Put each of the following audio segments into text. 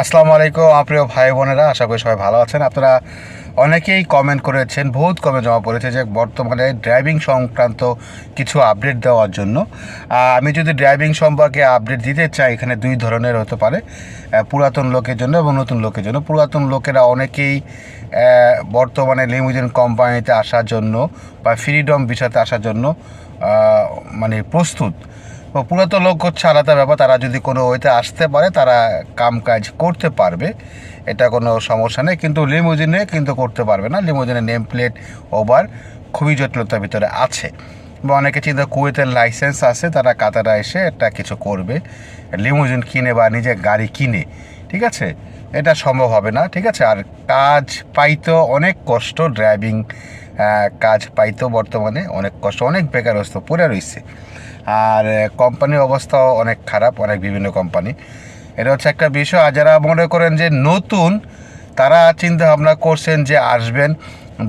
আসসালামু আলাইকুম প্রিয় ভাই বোনেরা, আশা করি সবাই ভালো আছেন। আপনারা অনেকেই কমেন্ট করেছেন, বহুত কমেন্ট জমা পড়েছে যে বর্তমানে ড্রাইভিং সংক্রান্ত কিছু আপডেট দেওয়ার জন্য। আমি যদি ড্রাইভিং সম্পর্কে আপডেট দিতে চাই, এখানে দুই ধরনের হতে পারে পুরাতন লোকের জন্য এবং নতুন লোকের জন্য। পুরাতন লোকেরা অনেকেই বর্তমানে লিমুজিন কোম্পানিতে আসার জন্য বা ফ্রিডম বিষয়তে আসার জন্য মানে প্রস্তুত। পুরাতন লোক হচ্ছে আলাদা ব্যাপার, তারা যদি কোনো ওয়েতে আসতে পারে, তারা কাম কাজ করতে পারবে, এটা কোনো সমস্যা নেই। কিন্তু লিমোজিনে কিন্তু করতে পারবে না। লিমুজিনের নেম প্লেট ওভার খুবই জটিলতার ভিতরে আছে। বা অনেকে চিন্তা কুয়েতের লাইসেন্স আছে, তারা কাতারা এসে একটা কিছু করবে। লিমোজিন কিনে বা নিজে গাড়ি কিনে, ঠিক আছে? এটা সম্ভব হবে না, ঠিক আছে? আর কাজ পাইতো অনেক কষ্ট ড্রাইভিং কাজ পাইতো বর্তমানে অনেক কষ্ট, অনেক বেকারস্ত পড়ে রয়েছে আর কোম্পানির অবস্থাও অনেক খারাপ, অনেক বিভিন্ন কোম্পানি। এটা হচ্ছে একটা বিষয়, আর যারা মনে করেন যে নতুন, তারা চিন্তা ভাবনা করছেন যে আসবেন,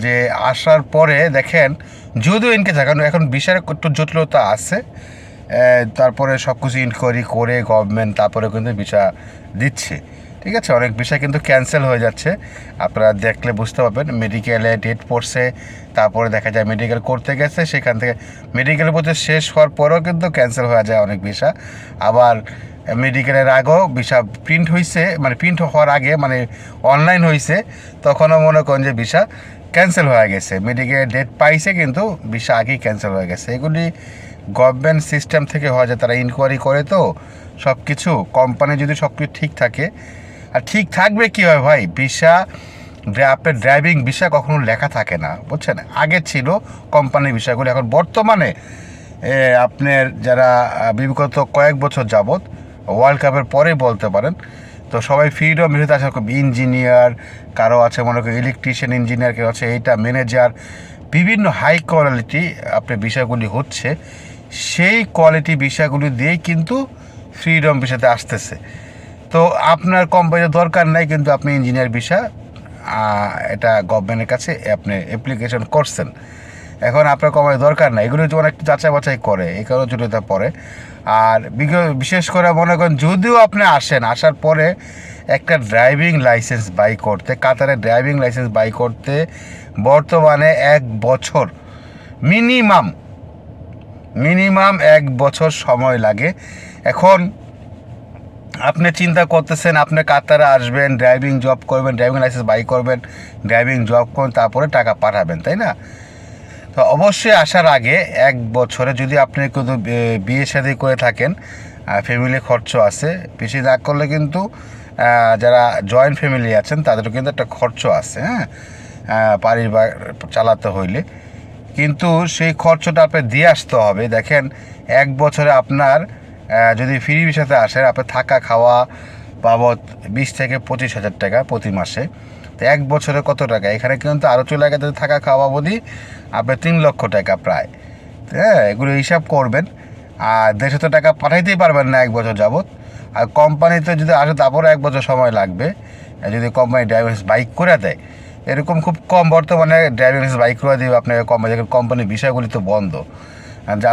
যে আসার পরে দেখেন, যদিও ইনকে থাকানো এখন বিশাল একটু জটিলতা আছে। তারপরে সব কিছু ইনকোয়ারি করে গভর্নমেন্ট তারপরে কিন্তু ভিসা দিচ্ছে। ঠিক আছে? অনেক বিষয় কিন্তু ক্যান্সেল হয়ে যাচ্ছে। আপনারা দেখলে বুঝতে পারবেন মেডিকেলে ডেট পড়ছে, তারপরে দেখা যায় মেডিকেল করতে গেছে, সেখান থেকে মেডিকেল পড়তে শেষ হওয়ার পরেও কিন্তু ক্যান্সেল হয়ে যায় অনেক ভিসা আবার মেডিকেলের আগেও ভিসা প্রিন্ট হয়েছে মানে প্রিন্ট হওয়ার আগে মানে অনলাইন হয়েছে তখনও মনে করেন যে ভিসা ক্যান্সেল হয়ে গেছে। মেডিকেলের ডেট পাইছে কিন্তু ভিসা আগেই ক্যান্সেল হয়ে গেছে। এগুলি গভর্নমেন্ট সিস্টেম থেকে হয় যে তারা ইনকোয়ারি করে তো সব কিছু কোম্পানি যদি সব কিছু ঠিক থাকে। আর ঠিক থাকবে কী হয় ভাই? ভিসা আপনার ড্রাইভিং ভিসা কখনো লেখা থাকে না, বুঝছেন? আগে ছিল কোম্পানির বিষয়গুলো এখন বর্তমানে আপনার যারা বিগত কয়েক বছর যাবৎ ওয়ার্ল্ড কাপের পরে বলতে পারেন, তো সবাই ফ্রিডম ভিসাতে আসা ইঞ্জিনিয়ার কারও আছে মনে করেন ইলেকট্রিশিয়ান ইঞ্জিনিয়ার কেউ আছে, এইটা ম্যানেজার বিভিন্ন হাই কোয়ালিটি আপনার বিষয়গুলি হচ্ছে, সেই কোয়ালিটি বিষয়গুলি দিয়েই কিন্তু ফ্রিডম বিষয়তে আসতেছে। তো আপনার কোম্পানির দরকার নাই কিন্তু আপনি ইঞ্জিনিয়ার বিষয় এটা গভর্নমেন্টের কাছে আপনি অ্যাপ্লিকেশন করছেন। এখন আপনার কোম্পানির দরকার নাই, এগুলো অনেক যাচাই বাছাই করে, এই কারণে জটিলতা পড়ে আর বিশেষ করে মনে করেন, যদিও আপনি আসেন, আসার পরে একটা ড্রাইভিং লাইসেন্স বাই করতে, কাতারে ড্রাইভিং লাইসেন্স বাই করতে বর্তমানে এক বছর মিনিমাম মিনিমাম এক বছর সময় লাগে। এখন আপনি চিন্তা করতেছেন, আপনি কাতারে আসবেন ড্রাইভিং জব করবেন ড্রাইভিং লাইসেন্স বাই করবেন ড্রাইভিং জব করবেন, তারপরে টাকা পাঠাবেন, তাই না? তো অবশ্যই আসার আগে এক বছরে যদি আপনি কিন্তু বিয়ে শাদী করে থাকেন ফ্যামিলি খরচ আছে। বেশি না করলে কিন্তু যারা জয়েন্ট ফ্যামিলি আছেন, তাদেরও কিন্তু একটা খরচ আছে হ্যাঁ? পরিবার চালাতে হইলে। কিন্তু সেই খরচটা আপনি দিয়ে আসতে হবে। দেখেন, এক বছরে আপনার যদি ফ্রি ভিসাতে আসেন আপনার থাকা খাওয়া বাবদ বিশ থেকে পঁচিশ হাজার টাকা প্রতি মাসে। তো এক বছরে কত টাকা? এখানে কিন্তু আরও চলে গেছে থাকা খাওয়া বাবদই আপনার তিন লক্ষ টাকা প্রায়। হ্যাঁ এগুলো হিসাব করবেন। আর দেশে তো টাকা পাঠাইতেই পারবেন না এক বছর যাবৎ। আর কোম্পানিতে যদি আসে তারপরে এক বছর সময় লাগবে। যদি কোম্পানি ড্রাইভিং বাইক করে দেয় এরকম খুব কম বর্তমানে ড্রাইভিং লাইসেন্স বাইক করে দিবে আপনার কোম্পানি কোম্পানির বিষয়গুলি তো বন্ধ।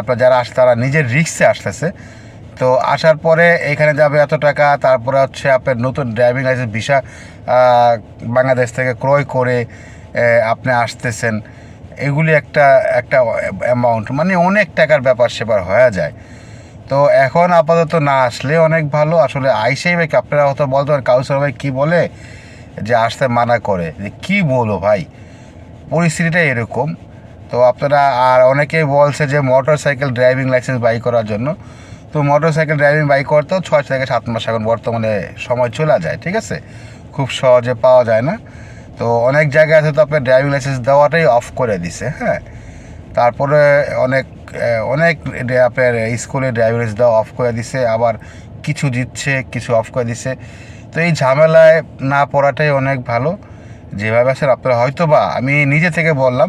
আপনার যারা আসে তারা নিজের রিক্সে আসতেছে। তো আসার পরে এখানে যাবে এত টাকা, তারপরে হচ্ছে আপনার নতুন ড্রাইভিং লাইসেন্স ভিসা বাংলাদেশ থেকে ক্রয় করে আপনি আসতেছেন। এগুলি একটা একটা অ্যামাউন্ট মানে অনেক টাকার ব্যাপার সেবার হয়ে যায়। তো এখন আপাতত না আসলে অনেক ভালো। আসলে আইসেই ভাই, আপনারা হয়তো বলতে পারেন, কাউসার ভাই কী বলে? যে আসতে মানা করে, যে কী বলো ভাই? পরিস্থিতিটা এরকম। তো আপনারা, আর অনেকেই বলছে যে motor cycle driving licence buy করার জন্য। তো মোটর সাইকেল ড্রাইভিং বাই করতেও ছয় থেকে সাত মাস এখন বর্তমানে সময় চলে যায়, ঠিক আছে? খুব সহজে পাওয়া যায় না। তো অনেক জায়গায় আছে তো আপনার ড্রাইভিং লাইসেন্স দেওয়াটাই অফ করে দিছে হ্যাঁ? তারপরে অনেক অনেক আপনার স্কুলে ড্রাইভিং লাইসেন্স দেওয়া অফ করে দিছে, আবার কিছু দিচ্ছে, কিছু অফ করে দিছে। তো এই ঝামেলায় না পড়াটাই অনেক ভালো। যেভাবে আছেন আপনারা হয়তো বা আমি নিজে থেকে বললাম,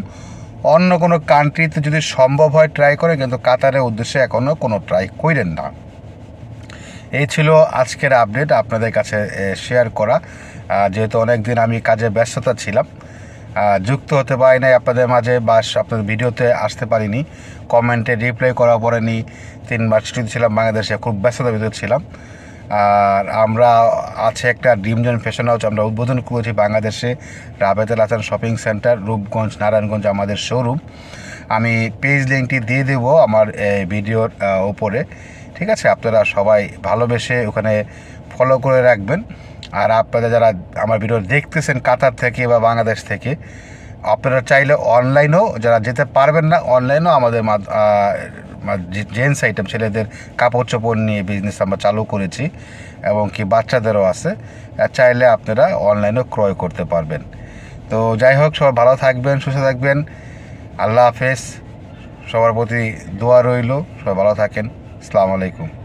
অন্য কোনো কান্ট্রিতে যদি সম্ভব হয় ট্রাই করে, কিন্তু কাতারের উদ্দেশ্যে এখনও কোনো ট্রাই করেন না। এই ছিল আজকের আপডেট আপনাদের কাছে শেয়ার করা। যেহেতু অনেক দিন আমি কাজে ব্যস্ততা ছিলাম যুক্ত হতে পারি নাই আপনাদের মাঝে বা আপনাদের ভিডিওতে আসতে পারিনি। কমেন্টে রিপ্লাই করা পড়েনি তিনবার ছুটি ছিলাম, বাংলাদেশে খুব ব্যস্ততার ভিতরে ছিলাম। আর আমরা আছে একটা ড্রিমজন ফ্যাশন হাউস আমরা উদ্বোধন করেছি বাংলাদেশে রাবেদুল হাসান শপিং সেন্টার রূপগঞ্জ, নারায়ণগঞ্জ আমাদের শোরুম আমি পেজ লিঙ্কটি দিয়ে দেবো আমার ভিডিওর ওপরে। ঠিক আছে? আপনারা সবাই ভালোবেসে ওখানে ফলো করে রাখবেন। আর আপনারা যারা আমার ভিডিও দেখতেছেন কাতার থেকে বা বাংলাদেশ থেকে, আপনারা চাইলে অনলাইনেও যারা যেতে পারবেন না অনলাইনেও আমাদের জেন্টস আইটেম ছেলেদের কাপড় চোপড় নিয়ে বিজনেস আমরা চালু করেছি এবং কি বাচ্চাদেরও আছে। চাইলে আপনারা অনলাইনেও ক্রয় করতে পারবেন। তো যাই হোক, সবাই ভালো থাকবেন, সুস্থ থাকবেন। আল্লাহ হাফেজ। সবার প্রতি দোয়া রইল। সবাই ভালো থাকেন। আসসালামু আলাইকুম।